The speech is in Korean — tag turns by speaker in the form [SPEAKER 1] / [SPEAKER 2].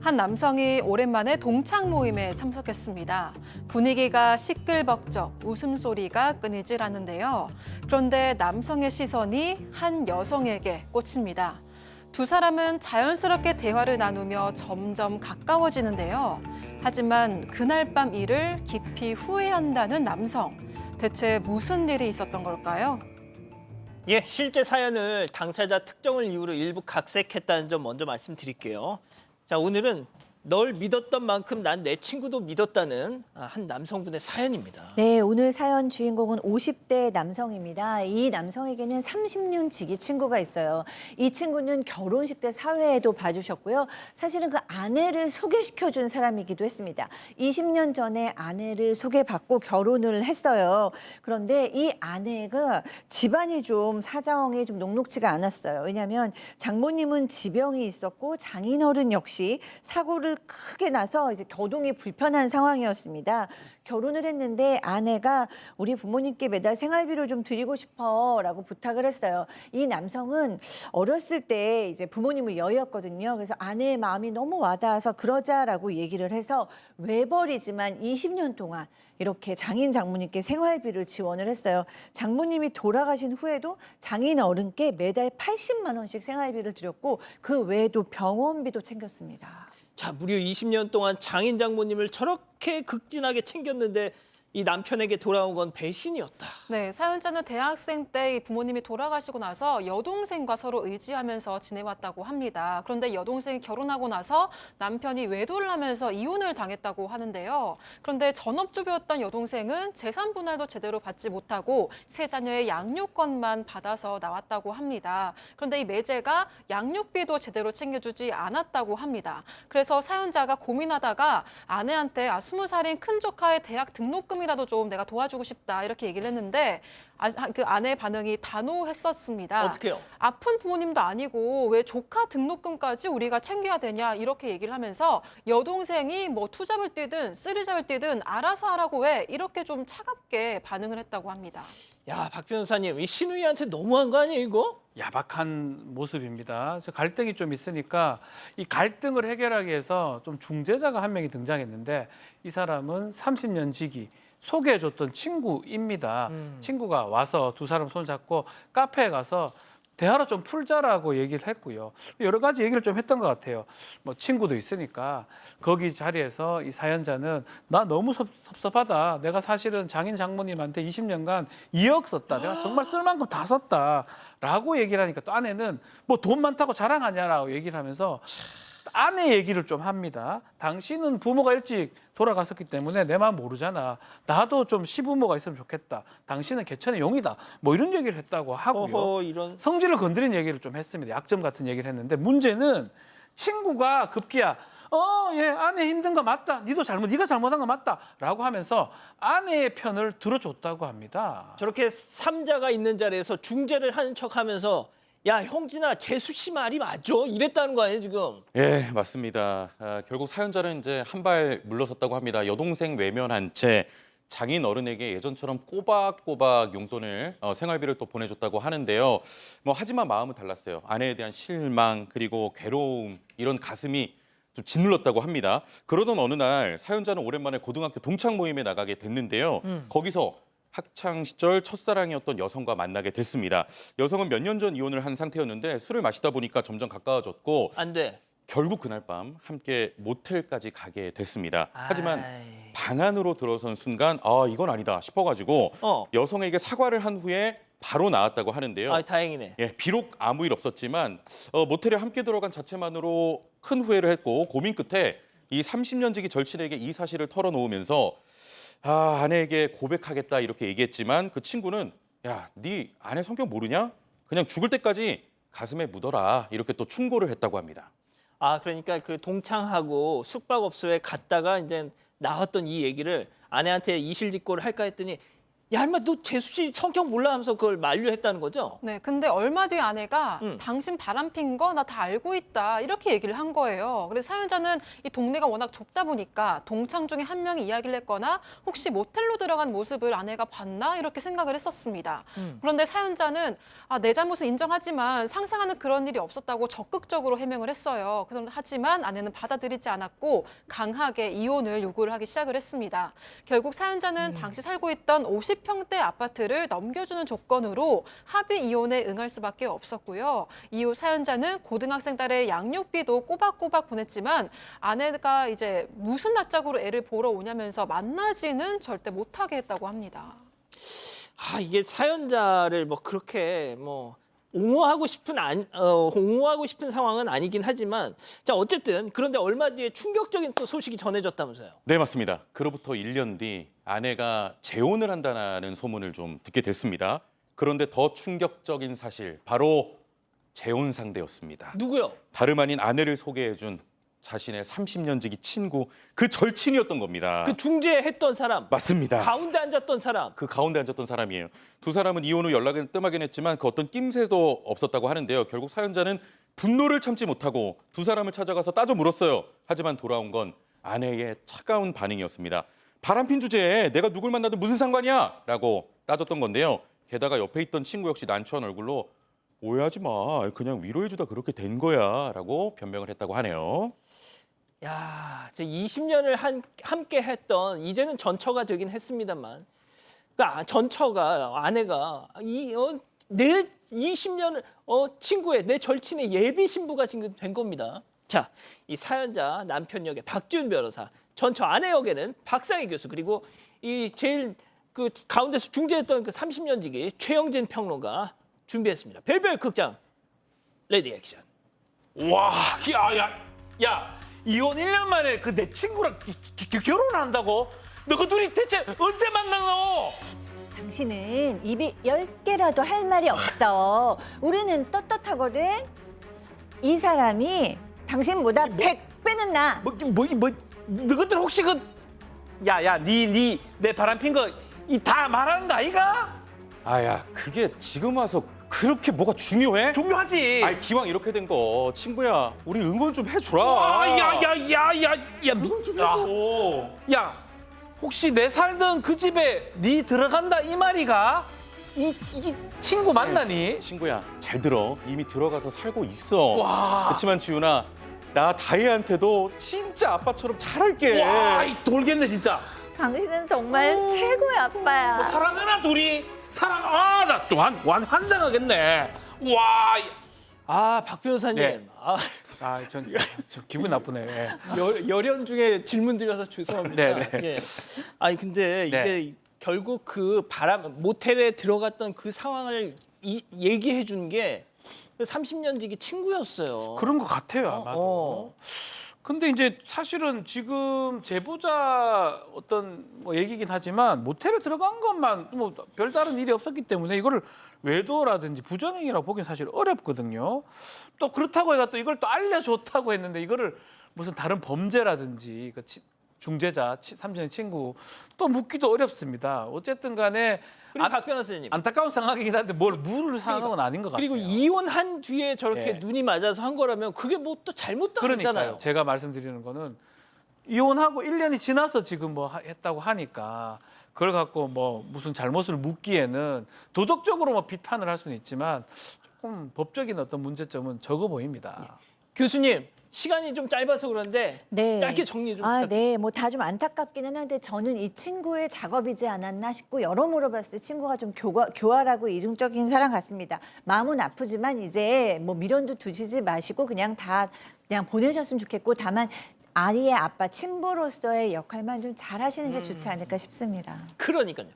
[SPEAKER 1] 한 남성이 오랜만에 동창 모임에 참석했습니다. 분위기가 시끌벅적, 웃음소리가 끊이질 않는데요. 그런데 남성의 시선이 한 여성에게 꽂힙니다. 두 사람은 자연스럽게 대화를 나누며 점점 가까워지는데요. 하지만 그날 밤 일을 깊이 후회한다는 남성. 대체 무슨 일이 있었던 걸까요?
[SPEAKER 2] 예, 실제 사연을 당사자 특정을 이유로 일부 각색했다는 점 먼저 말씀드릴게요. 자, 오늘은 널 믿었던 만큼 난 내 친구도 믿었다는 아, 한 남성분의 사연입니다.
[SPEAKER 3] 네, 오늘 사연 주인공은 50대 남성입니다. 이 남성에게는 30년 지기 친구가 있어요. 이 친구는 결혼식 때 사회에도 봐주셨고요. 사실은 그 아내를 소개시켜준 사람이기도 했습니다. 20년 전에 아내를 소개받고 결혼을 했어요. 그런데 이 아내가 집안이 좀 사정이 좀 녹록지가 않았어요. 왜냐하면 장모님은 지병이 있었고 장인어른 역시 사고를 크게 나서 이제 교동이 불편한 상황이었습니다. 결혼을 했는데 아내가 우리 부모님께 매달 생활비를 좀 드리고 싶어라고 부탁을 했어요. 이 남성은 어렸을 때 이제 부모님을 여의었거든요. 그래서 아내의 마음이 너무 와닿아서 그러자라고 얘기를 해서 외벌이지만 20년 동안 이렇게 장인 장모님께 생활비를 지원을 했어요. 장모님이 돌아가신 후에도 장인 어른께 매달 80만 원씩 생활비를 드렸고 그 외에도 병원비도 챙겼습니다.
[SPEAKER 2] 자, 무려 20년 동안 장인 장모님을 저렇게 극진하게 챙겼는데 이 남편에게 돌아온 건 배신이었다.
[SPEAKER 1] 네, 사연자는 대학생 때 이 부모님이 돌아가시고 나서 여동생과 서로 의지하면서 지내왔다고 합니다. 그런데 여동생이 결혼하고 나서 남편이 외도를 하면서 이혼을 당했다고 하는데요. 그런데 전업주부였던 여동생은 재산 분할도 제대로 받지 못하고 세 자녀의 양육권만 받아서 나왔다고 합니다. 그런데 이 매제가 양육비도 제대로 챙겨주지 않았다고 합니다. 그래서 사연자가 고민하다가 아내한테 아, 스무 살인 큰 조카의 대학 등록금 이라도 좀 내가 도와주고 싶다 이렇게 얘기를 했는데 아, 그 아내의 반응이 단호했었습니다.
[SPEAKER 2] 어떻게요?
[SPEAKER 1] 아픈 부모님도 아니고 왜 조카 등록금까지 우리가 챙겨야 되냐 이렇게 얘기를 하면서 여동생이 뭐 투잡을 뛰든 쓰리잡을 뛰든 알아서 하라고 왜 이렇게 좀 차갑게 반응을 했다고 합니다.
[SPEAKER 2] 야, 박 변호사님, 이 신우이한테 너무한 거 아니에요, 이거?
[SPEAKER 4] 야박한 모습입니다. 갈등이 좀 있으니까 이 갈등을 해결하기 위해서 좀 중재자가 한 명이 등장했는데 이 사람은 30년 지기 소개해줬던 친구입니다. 친구가 와서 두 사람 손잡고 카페에 가서 대화로 좀 풀자라고 얘기를 했고요. 여러 가지 얘기를 좀 했던 것 같아요. 뭐 친구도 있으니까 거기 자리에서 이 사연자는 나 너무 섭, 섭섭하다. 내가 사실은 장인 장모님한테 20년간 2억 썼다. 내가 정말 쓸 만큼 다 썼다. 라고 얘기를 하니까 또 아내는 뭐 돈 많다고 자랑하냐라고 얘기를 하면서 아내 얘기를 좀 합니다. 당신은 부모가 일찍 돌아갔었기 때문에 내 마음 모르잖아. 나도 좀 시부모가 있으면 좋겠다. 당신은 개천의 용이다. 뭐 이런 얘기를 했다고 하고요.
[SPEAKER 2] 어허, 이런.
[SPEAKER 4] 성질을 건드린 얘기를 좀 했습니다. 약점 같은 얘기를 했는데 문제는 친구가 급기야 어, 예, 아내 힘든 거 맞다. 니도 잘못, 네가 잘못한 거 맞다 라고 하면서 아내의 편을 들어줬다고 합니다.
[SPEAKER 2] 저렇게 삼자가 있는 자리에서 중재를 하는 척 하면서 야, 형진아, 재수 씨 말이 맞죠? 이랬다는 거 아니에요, 지금?
[SPEAKER 5] 예, 맞습니다. 아, 결국 사연자는 이제 한 발 물러섰다고 합니다. 여동생 외면한 채 장인 어른에게 예전처럼 꼬박꼬박 용돈을 어, 생활비를 또 보내줬다고 하는데요. 뭐 하지만 마음은 달랐어요. 아내에 대한 실망 그리고 괴로움 이런 가슴이 좀 짓눌렀다고 합니다. 그러던 어느 날 사연자는 오랜만에 고등학교 동창 모임에 나가게 됐는데요. 거기서 학창 시절 첫사랑이었던 여성과 만나게 됐습니다. 여성은 몇 년 전 이혼을 한 상태였는데 술을 마시다 보니까 점점 가까워졌고
[SPEAKER 2] 안 돼.
[SPEAKER 5] 결국 그날 밤 함께 모텔까지 가게 됐습니다. 하지만
[SPEAKER 2] 아이.
[SPEAKER 5] 방 안으로 들어선 순간 아 이건 아니다 싶어가지고
[SPEAKER 2] 어.
[SPEAKER 5] 여성에게 사과를 한 후에 바로 나왔다고 하는데요.
[SPEAKER 2] 아, 다행이네.
[SPEAKER 5] 예, 비록 아무 일 없었지만 어, 모텔에 함께 들어간 자체만으로 큰 후회를 했고 고민 끝에 이 30년 지기 절친에게 이 사실을 털어놓으면서 아, 아내에게 고백하겠다 이렇게 얘기했지만 그 친구는 야, 네 아내 성격 모르냐? 그냥 죽을 때까지 가슴에 묻어라 이렇게 또 충고를 했다고 합니다.
[SPEAKER 2] 아, 그러니까 그 동창하고 숙박업소에 갔다가 이제 나왔던 이 얘기를 아내한테 이실직고를 할까 했더니 야, 인마 너 재수 씨 성격 몰라 하면서 그걸 만류했다는 거죠?
[SPEAKER 1] 네, 근데 얼마 뒤에 아내가
[SPEAKER 2] 음.
[SPEAKER 1] 당신 바람 핀 거 나 다 알고 있다 이렇게 얘기를 한 거예요. 그래서 사연자는 이 동네가 워낙 좁다 보니까 동창 중에 한 명이 이야기를 했거나 혹시 모텔로 들어간 모습을 아내가 봤나 이렇게 생각을 했었습니다. 그런데 사연자는 아, 내 잘못은 인정하지만 상상하는 그런 일이 없었다고 적극적으로 해명을 했어요. 하지만 아내는 받아들이지 않았고 강하게 이혼을 요구를 하기 시작을 했습니다. 결국 사연자는 당시 살고 있던 50 평대 아파트를 넘겨주는 조건으로 합의 이혼에 응할 수밖에 없었고요. 이후 사연자는 고등학생 딸의 양육비도 꼬박꼬박 보냈지만 아내가 이제 무슨 낯짝으로 애를 보러 오냐면서 만나지는 절대 못하게 했다고 합니다.
[SPEAKER 2] 아, 이게 사연자를 뭐 그렇게 뭐 옹호하고 싶은 안, 어, 옹호하고 싶은 상황은 아니긴 하지만 자 어쨌든 그런데 얼마 뒤에 충격적인 또 소식이 전해졌다면서요.
[SPEAKER 5] 네, 맞습니다. 그로부터 1년 뒤 아내가 재혼을 한다는 소문을 좀 듣게 됐습니다. 그런데 더 충격적인 사실, 바로 재혼 상대였습니다.
[SPEAKER 2] 누구요?
[SPEAKER 5] 다름 아닌 아내를 소개해준 자신의 30년 지기 친구, 그 절친이었던 겁니다.
[SPEAKER 2] 그 중재했던 사람,
[SPEAKER 5] 맞습니다.
[SPEAKER 2] 가운데 앉았던 사람.
[SPEAKER 5] 그 가운데 앉았던 사람이에요. 두 사람은 이혼 후 연락을 뜸하긴 했지만 그 어떤 낌새도 없었다고 하는데요. 결국 사연자는 분노를 참지 못하고 두 사람을 찾아가서 따져 물었어요. 하지만 돌아온 건 아내의 차가운 반응이었습니다. 바람핀 주제에 내가 누굴 만나도 무슨 상관이야? 라고 따졌던 건데요. 게다가 옆에 있던 친구 역시 난처한 얼굴로 오해하지 마. 그냥 위로해주다 그렇게 된 거야. 라고 변명을 했다고 하네요.
[SPEAKER 2] 야, 저 20년을 한, 함께 했던 이제는 전처가 되긴 했습니다만, 그러니까 전처가 아내가 이 어, 내 20년을 어, 친구의 내 절친의 예비 신부가 지금 된 겁니다. 자, 이 사연자 남편 역의 박지훈 변호사, 전처 아내 역에는 박상희 교수 그리고 이 제일 그 가운데서 중재했던 그 30년 지기 최영진 평론가 준비했습니다. 별별 극장 레디 액션.
[SPEAKER 4] 와, 야, 야, 야, 이혼 1년 만에 그 내 친구랑 기- 기- 결혼한다고? 너 그 둘이 대체 언제 만나노?
[SPEAKER 3] 당신은 입이 열 개라도 할 말이 없어. 우리는 떳떳하거든. 이 사람이 당신보다 백 배는 나.
[SPEAKER 4] 뭐, 뭐, 뭐, 너희들 혹시 그, 야, 야, 니, 니, 내 바람 핀 거, 이 다 말하는 거 아이가?
[SPEAKER 5] 아야, 그게 지금 와서 그렇게 뭐가 중요해?
[SPEAKER 4] 중요하지.
[SPEAKER 5] 아이 기왕 이렇게 된 거 친구야 우리 응원 좀 해주라
[SPEAKER 4] 아, 야, 야, 야, 야, 야, 미,
[SPEAKER 5] 응원 좀
[SPEAKER 4] 야,
[SPEAKER 5] 해줘
[SPEAKER 4] 야, 혹시 내 살던 그 집에 니 들어간다 이 말이가? 이, 이 친구 만나니?
[SPEAKER 5] 친구야 잘 들어 이미 들어가서 살고 있어
[SPEAKER 4] 와.
[SPEAKER 5] 그렇지만 지훈아 나 다혜한테도 진짜 아빠처럼 잘할게
[SPEAKER 4] 와, 이 돌겠네 진짜.
[SPEAKER 3] 당신은 정말 최고의 아빠야.
[SPEAKER 4] 뭐 사랑하나 둘이 사랑 아 나 또한 완 환장하겠네. 와, 이-
[SPEAKER 2] 아, 박 변호사님.
[SPEAKER 4] 네.
[SPEAKER 2] 아,
[SPEAKER 4] 아, 전, 전 기분 나쁘네. 예.
[SPEAKER 2] 열, 열연 중에 질문 드려서 죄송합니다.
[SPEAKER 4] 네, 네.
[SPEAKER 2] 예. 아니 근데 이게
[SPEAKER 4] 네.
[SPEAKER 2] 결국 그 바람 모텔에 들어갔던 그 상황을 이, 얘기해 준 게 30년 지기 친구였어요.
[SPEAKER 4] 그런 것 같아요 아마도.
[SPEAKER 2] 어.
[SPEAKER 4] 근데 이제 사실은 지금 제보자 어떤 뭐 얘기긴 하지만 모텔에 들어간 것만 뭐 별다른 일이 없었기 때문에 이거를 외도라든지 부정행위라고 보기는 사실 어렵거든요. 또 그렇다고 해가 또 이걸 또 알려줬다고 했는데 이거를 무슨 다른 범죄라든지 그 치- 중재자 치- 삼촌의 친구 또 묻기도 어렵습니다. 어쨌든 간에
[SPEAKER 2] 그리고
[SPEAKER 4] 안,
[SPEAKER 2] 박 변호사님.
[SPEAKER 4] 안타까운 상황이긴 한데 뭘 물을 상황은 아닌 것 같아요.
[SPEAKER 2] 그리고 이혼한 뒤에 저렇게
[SPEAKER 4] 예.
[SPEAKER 2] 눈이 맞아서 한 거라면 그게 뭐 또 잘못도
[SPEAKER 4] 그러니까요.
[SPEAKER 2] 아니잖아요.
[SPEAKER 4] 제가 말씀드리는 거는 이혼하고 1년이 지나서 지금 뭐 하- 했다고 하니까 그걸 갖고 뭐 무슨 잘못을 묻기에는 도덕적으로 뭐 비판을 할 수는 있지만 조금 법적인 어떤 문제점은 적어 보입니다.
[SPEAKER 2] 교수님 시간이 좀 짧아서 그런데
[SPEAKER 3] 네.
[SPEAKER 2] 짧게 정리 좀
[SPEAKER 3] 아,
[SPEAKER 2] 부탁드립니다.
[SPEAKER 3] 네. 뭐 다 좀 안타깝기는 한데 저는 이 친구의 작업이지 않았나 싶고 여러모로 봤을 때 친구가 좀 교과, 교활하고 이중적인 사람 같습니다. 마음은 아프지만 이제 뭐 미련도 두시지 마시고 그냥 다 그냥 보내셨으면 좋겠고 다만 아이의 아빠 친부로서의 역할만 좀 잘하시는 게 좋지 않을까 싶습니다.
[SPEAKER 2] 그러니까요.